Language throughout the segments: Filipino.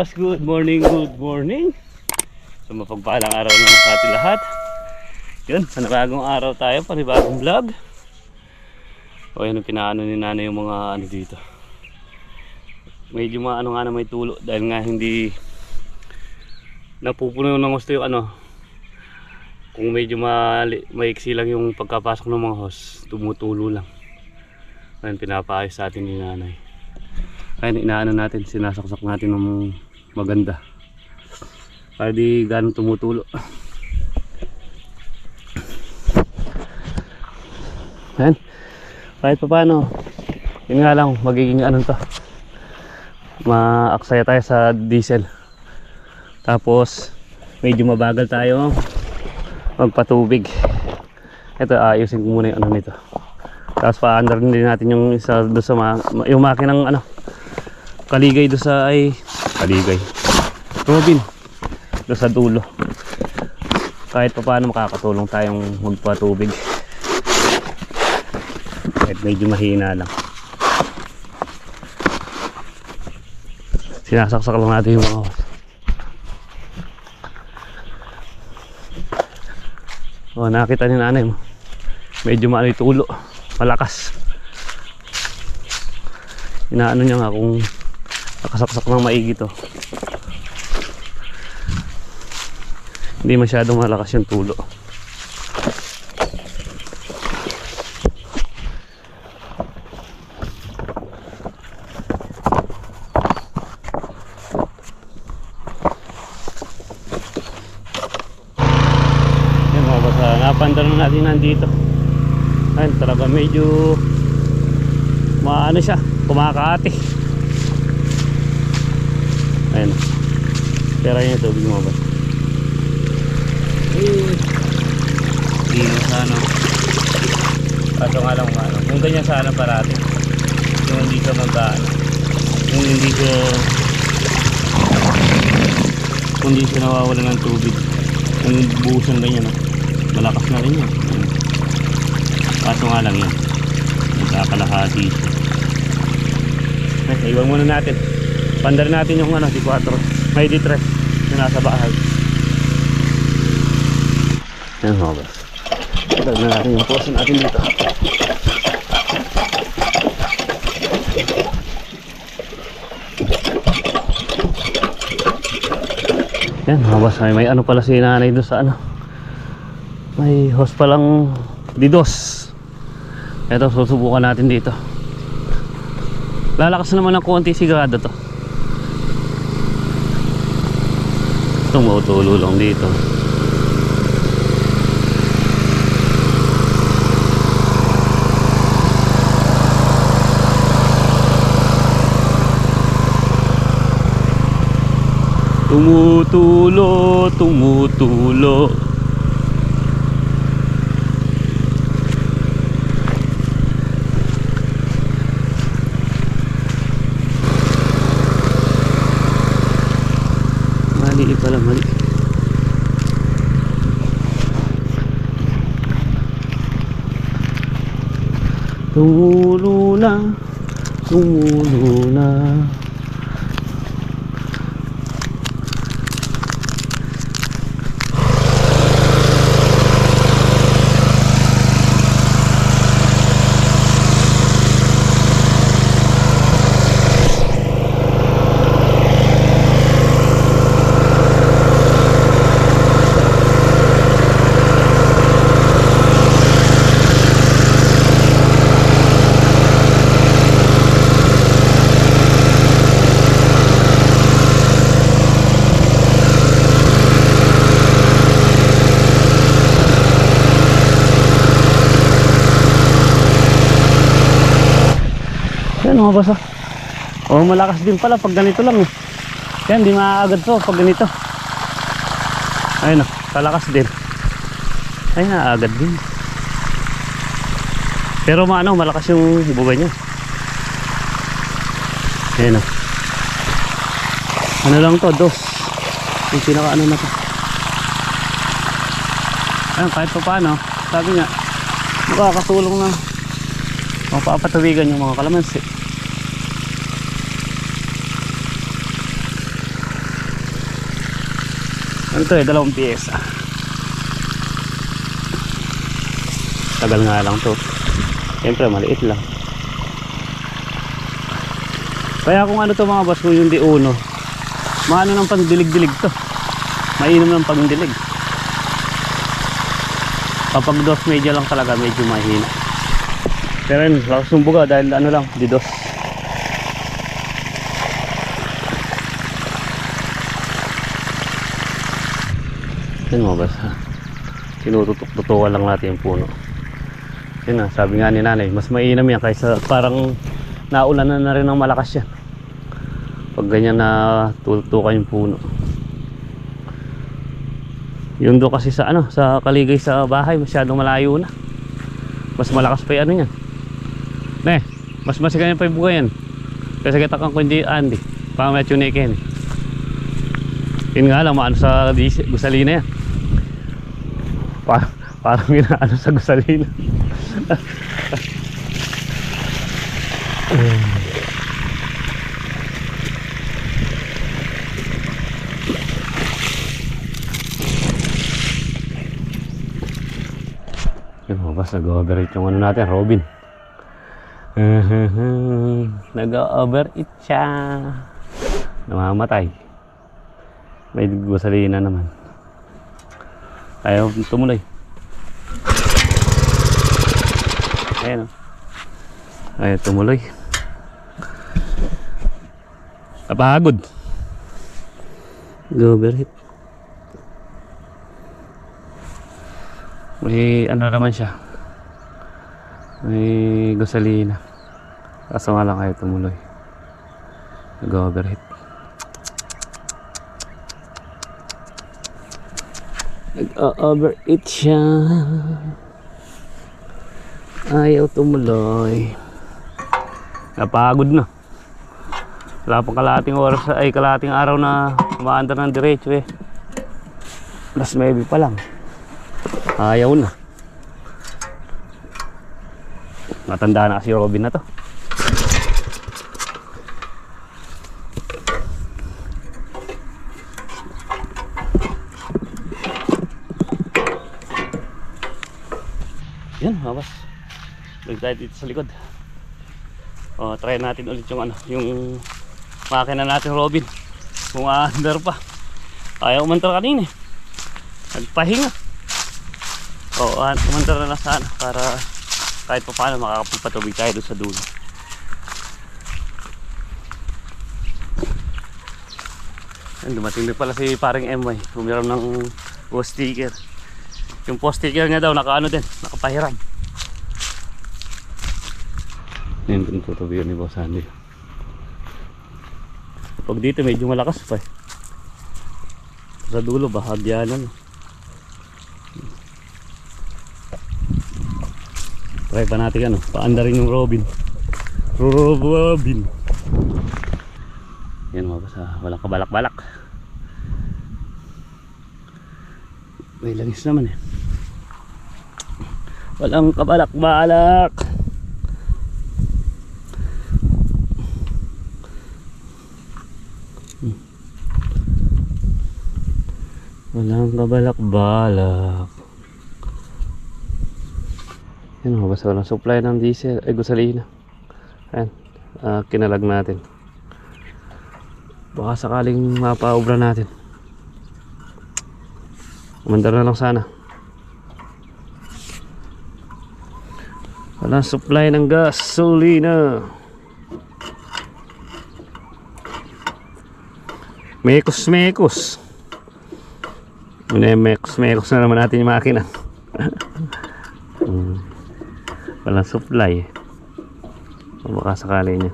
boss, good morning, good morning. So mapagpalang araw naman sa ating lahat. Yun, panibagong araw tayo, panibagong vlog. O yun, pinaano ni nanay yung mga ano dito. Medyo maano nga na may tulo dahil nga hindi napupuno ng gusto yung ano. Kung medyo mali, maiksi lang yung pagkapasok ng mga host, tumutulo lang. Ayun, pinapaayos sa atin ni nanay. Ayun, inaano natin, sinasaksak natin ng maganda. Para di ganong tumutulo. Ayun. Kahit pa paano, yun nga lang, magiging ano to. Maaksaya tayo sa diesel. Tapos, medyo mabagal tayo magpatubig. Ito, ayusin ko muna yung ano nito. Tapos pa-under din natin yung isa doon sa ma yung makinang ano, kaligay doon sa ay kaligay. Robin doon sa dulo. Kahit pa paano makakatulong tayong magpatubig. Kahit medyo mahina lang. Sinasaksak lang natin yung mga. Oh, nakita ni nanay mo. Medyo maano tulo. Malakas. Inaano niya nga kung nakasaksak ng maigi to. Hindi masyadong malakas yung tulo. Yan mga basa, napandar na natin nandito. Ayun, talaga medyo maano siya, kumakati. Ayun. Pero yun ito, tubig basa. Eh, Hindi na sana. Kaso nga lang ano, kung ganyan sana parati. Kung hindi ka magkaan. Kung hindi ka kung hindi siya nawawala ng tubig. Kung buhusan ganyan, no? malakas na rin. Ayun. Kaso nga lang yan. Nagkakalahati siya. Ay, iwan muna natin. Pandar natin yung ano, di 4. May di 3 na nasa bahay. Yan mga boss. Tag na natin yung poso natin dito. Yan mga boss, may, may ano pala si nanay doon sa ano. May host palang didos. Ito, susubukan natin dito. Lalakas naman ng konti sigurado to. Tumutulo lang dito. Tumutulo, tumutulo. Mali pala, mali. Tumulo na, tumulo na. Yan mga boss oh. Oh, malakas din pala pag ganito lang eh. Yan, di maaagad to pag ganito. Ayun oh, kalakas din. Ay, naagad din. Pero maano, malakas yung buga niya. Ayun oh. Ano lang to, dos. Yung pinaka ano na to. Ayun, kahit pa paano, sabi nga, makakatulong na mapapatubigan yung mga kalamansi. Ano to eh, dalawang piyesa. Tagal nga lang to. Siyempre, maliit lang. Kaya kung ano to mga boss, kung yung di uno, maano ng pandilig-dilig to. Mainom ng pagdilig. Kapag dos media lang talaga, medyo mahina. Pero yun, lakas ng buga dahil ano lang, di dos. Yun boss, ha? tinututok-tutukan lang natin yung puno. Yun na, sabi nga ni nanay, mas mainam yan kaysa parang naulan na rin ng malakas yan. Pag ganyan na tutukan yung puno. Yung doon kasi sa ano, sa kaligay sa bahay, masyadong malayo na. Mas malakas pa yung ano yan. Ne, mas masigayan pa yung buka yan. Kasi kitakan ko hindi andi. Pamet yung nekin. Yun nga lang, maano sa dis- gusalina yan. Pa parang ginaano sa gusalina. Yun mo, basta nag-overeat yung ano natin, Robin. Nag-overeat siya. Namamatay. May gusalina naman. Ayaw tumuloy. Ayan o. Ayaw tumuloy. Napagod. Nag-overeat. May ano naman siya. May gasolina. Kaso nga lang kayo tumuloy. Nag-overheat. Nag-overheat siya. Ayaw tumuloy. Napagod na. Wala pang kalating oras, ay kalating araw na umaandar ng diretso eh. Plus maybe pa lang. Ayaw na. Matanda na kasi Robin na to. Yan, hawas. Balik dito sa likod. O, try natin ulit yung ano, yung makina natin Robin. Kung under pa. Ayaw umantar kanina eh. Nagpahinga. Oo, uh, kumantar na lang sana para kahit pa paano makakapagpatubig tayo doon sa dulo. Yan, dumating din pala si paring MY. Umiram ng post sticker. Yung post sticker niya daw, nakaano din, nakapahiram. Yan, tinututubigan ni Boss Andy. Pag dito, medyo malakas pa eh. Sa dulo, bahagyanan. Try pa natin ano, paanda rin yung Robin. Robin. Yan mga basa, walang kabalak-balak. May langis naman eh. Walang kabalak-balak. Walang kabalak-balak. Yan o, basta walang supply ng diesel, ay gasolina. Ayan, ah, kinalag natin. Baka sakaling mapaubra natin. Umandar na lang sana. Walang supply ng gasolina. Mekos mekos. Mekos mekos na naman natin yung makina. Hmm. Walang supply. Baka sakali niya.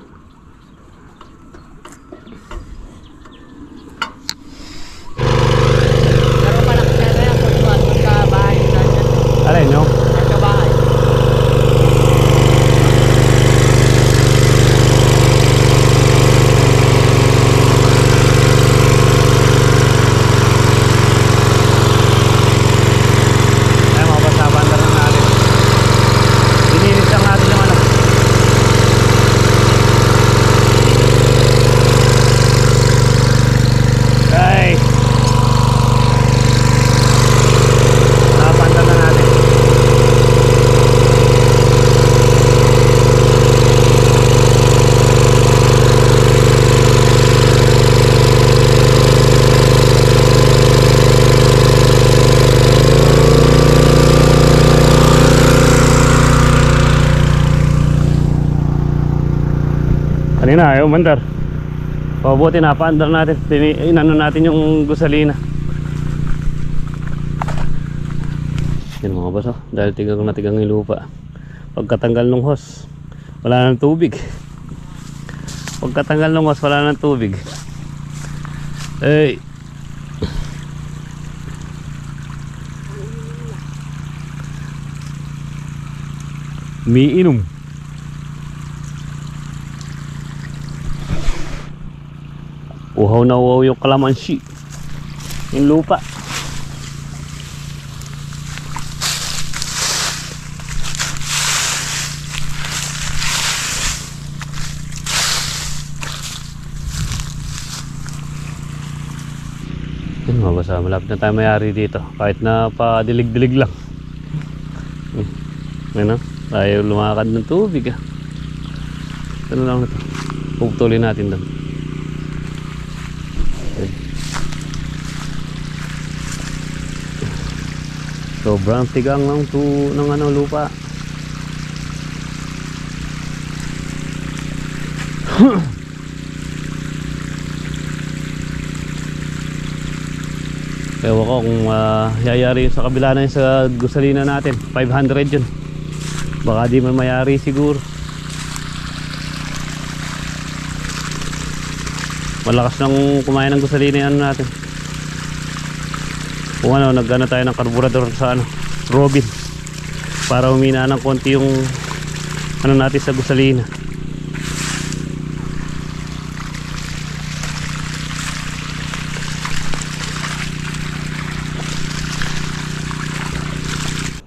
Pero malaki na na yan kung tuwan sa bahay na dyan. Alay, no? Sa bahay. Ay, mga pasaban na lang natin. Dininis lang natin yung ano. Kanina ayaw mandar. Pabuti na paandar natin. Inano natin yung gusalina. Yan mga boss oh. Dahil tigang na tigang yung lupa. Pagkatanggal ng hose, wala nang tubig. Pagkatanggal ng hose, wala nang tubig. Eh, Umiinom. Uhaw na uhaw yung kalamansi. Yung lupa. Yun mga basa, malapit na tayo mayari dito. Kahit na padilig-dilig lang. Ano? Tayo lumakad ng tubig ah. Ano lang na to? Puputulin natin doon. Sobrang tigang ng tu ng ano lupa. Ewan ko kung ah, yayari sa kabila na sa gusalina natin. 500 yun. Baka di man mayari siguro. Malakas nang kumain ng gusalina yan natin. Kung ano, nagana tayo ng karburador sa ano, Robin. Para umina ng konti yung ano natin sa gusalina.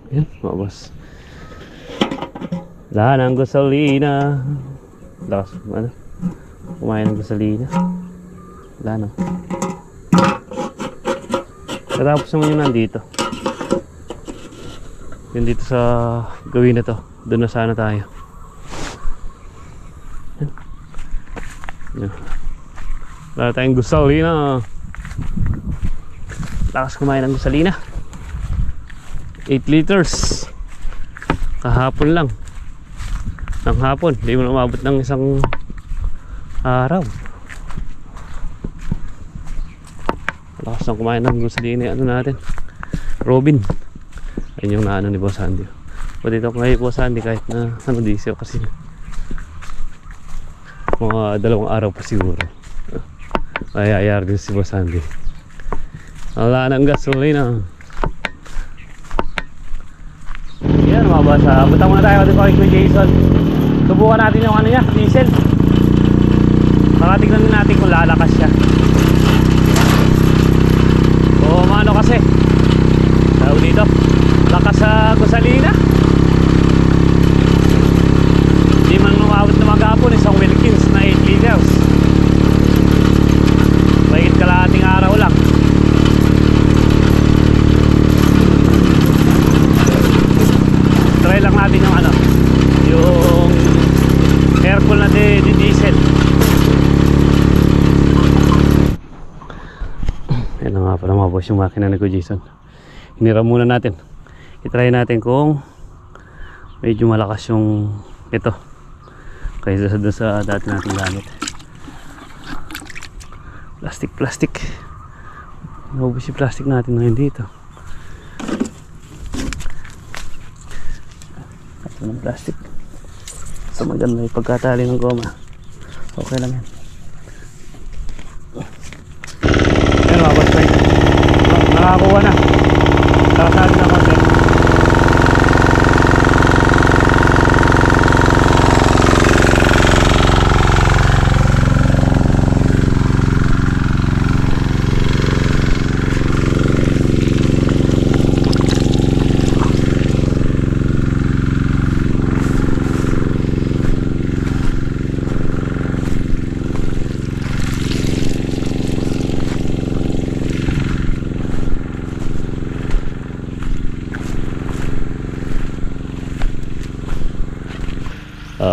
Yan, mga boss. Wala ng gasolina. Lakas, ano? Kumain ng gasolina. Wala na. Katapos naman yung nandito. Yun dito sa gawin na to. Doon na sana tayo. Yan. Wala tayong gasolina. Lakas kumain ng gasolina. 8 liters. Kahapon lang. Ng hapon. Hindi mo umabot ng isang araw. Ng kumain ng gasolina. Ano natin? Robin. Ayun yung naano ni Boss Andy. Pwede ito kay Boss Andy kahit na ano diesel kasi mga dalawang araw pa siguro. Ay ayar din si Boss Andy. Wala ng gasolina. Yan mga boss, uh, punta muna tayo dito kay Kuya Jason. Subukan natin yung ano niya, diesel. Baka tignan natin kung lalakas siya. Oo, maano kasi. Tawag dito. Lakas sa gasolina. Hindi man umabot na maghapon, isang Wilkins na 8 liters. Mahigit kalahating araw lang. try lang natin yung ano yung aircon na di, di diesel yan na nga pala mga boss yung makina ni ko Jason. Hiniram muna natin. Itry natin kung medyo malakas yung ito kaysa sa sa dati natin gamit. Plastic plastic. Naubos yung plastic natin ngayon dito. Ito ng plastic. So maganda yung pagkatali ng goma. Okay lang yan mga boss friend Na- nakakuha na. Nakasali na konti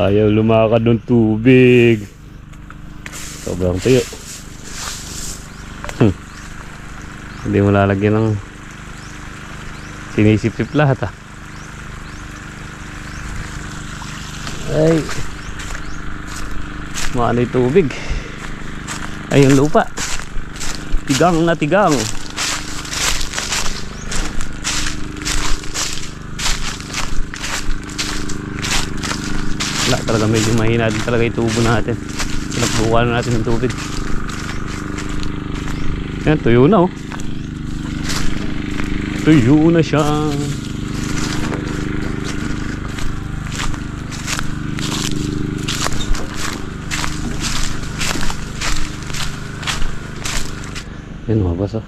Ayaw lumakad ng tubig. Sobrang tuyo. Hmm. Hindi mo lalagyan ng sinisip-sip lahat ah. Ay. Maano yung tubig. Ay, yung lupa. Tigang na tigang. Wala talaga medyo mahina din talaga yung tubo natin. Pinagbukuhan na natin ng tubig. Yan, tuyo na oh. Tuyo na siya. Yan mga boss oh.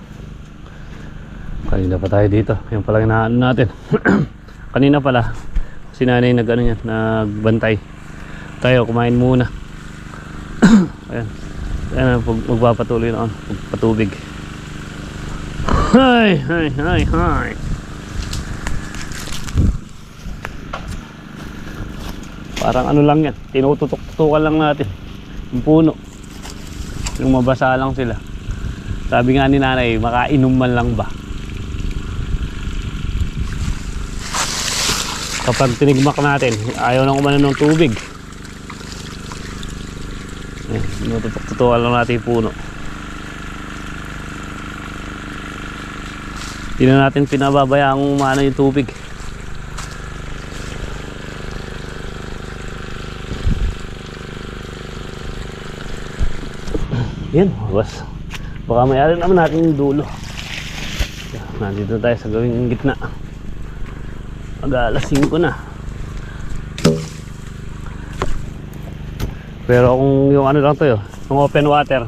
Kanina pa tayo dito. Yan pala inaano natin. Kanina pala si nanay nag ano yan, nagbantay. Tayo kumain muna. Ayan. Ayan pag magpapatuloy na ako. Patubig. Hi, hi, hi, hi. Parang ano lang yan. Tinututok-tukan lang natin. Yung puno. Yung mabasa lang sila. Sabi nga ni nanay, makainom man lang ba? Kapag tinigmak natin, ayaw na kumanan ng tubig. Tinututok-tutukan lang natin yung puno. Hindi na natin pinababayaan kung umano yung tubig. Yan, boss. Baka mayari naman natin yung dulo. Nandito tayo sa gawing gitna. Mag alas 5 na. Pero kung yung ano lang to yun, yung open water,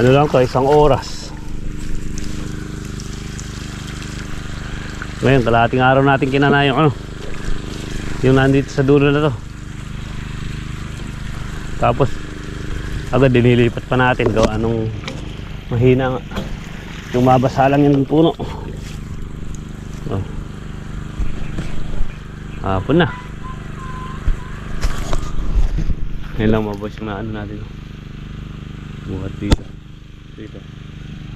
ano lang to, isang oras. Ngayon, kalahating araw natin kinana yung ano, yung nandito sa dulo na to. Tapos, agad dinilipat pa natin gawa anong mahina nga. Yung mabasa lang yung puno. Hapon na. Ngayon lang mabos yung naano natin. Buhat dito. Dito.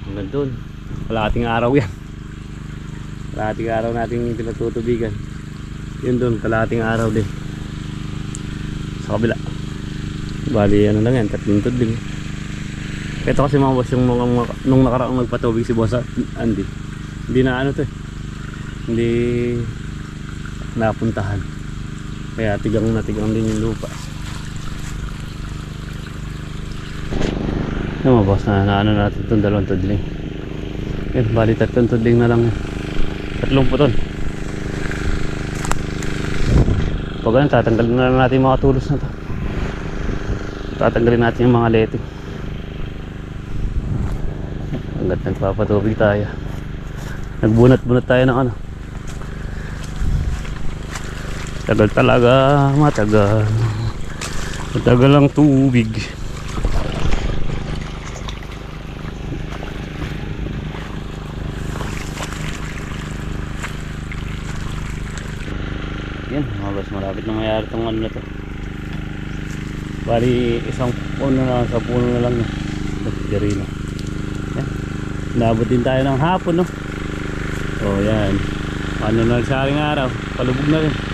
Hanggang doon. Kalahating araw yan. Kalahating araw natin pinatutubigan. Yun doon, kalahating araw din. Sa kabila. Bali, ano lang yan, tatlong tudling. Ito kasi mga boss, yung mga, mga nung nakaraang nagpatubig si boss Andy. Hindi na ano to eh. Hindi napuntahan. Kaya tigang na tigang din yung lupa. Mga boss na naano natin itong dalawang tudling. Yan, bali tatlong tudling na lang. Tatlong puton. Pag ganun, tatanggalin na lang natin mga tulos na to. Tatanggalin natin yung mga leting. Hanggat nagpapatubig tayo. Nagbunat-bunat tayo ng ano. Tagal talaga, matagal. Matagal ang tubig. Yan, mga boss, na mayari itong ano na to. Bali, isang puno na lang, sa puno na lang. Diri na. Yan. Nabot din tayo ng hapon, no? Oh, yan. Ano na sa aring araw, palubog na rin.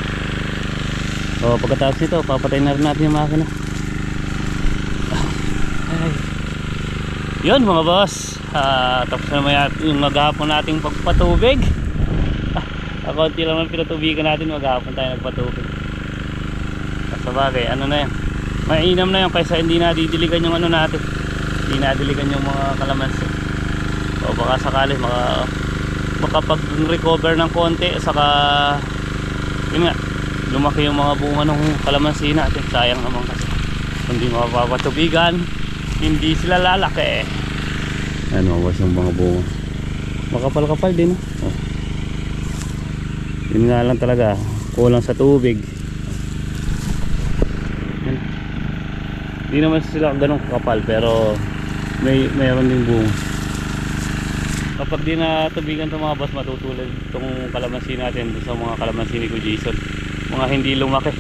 So, pagkatapos nito, papatay na rin natin yung makina. Ay. Yun, mga boss. Ah, tapos na maya yung maghapon nating pagpatubig. Ako, konti lang ang pinatubigan natin, maghapon tayo nagpatubig. Sa bagay, ano na yan. Mainam na yan kaysa hindi nadidiligan yung ano natin. Hindi nadiligan yung mga kalamansi. O baka sakali maka, makapag-recover ng konti saka lumaki yung mga bunga ng kalamansi natin. Sayang naman kasi. Hindi mapapatubigan, hindi sila lalaki. Ano, was yung mga bunga. Makapal-kapal din. Oh. Yun nga lang talaga, kulang sa tubig. Hindi naman sila ganun kakapal pero may mayroon din bunga. Kapag di na tubigan boss matutulad itong kalamansi natin sa mga kalamansi ni Ko Jason. Mga hindi lumaki.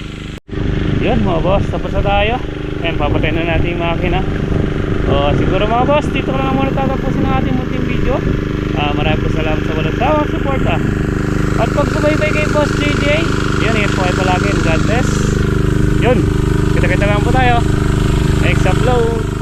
Yan mga boss, tapos na tayo. Ayan, papatay na natin yung makina. O, siguro mga boss, dito ko na muna tatapusin ang ating munting video. Ah, maraming po salamat sa walang sawang suporta. At pag subaybay kay Boss JJ, yun, ingat po kayo palagi. God bless. Yun, kita-kita lang po tayo. Hello.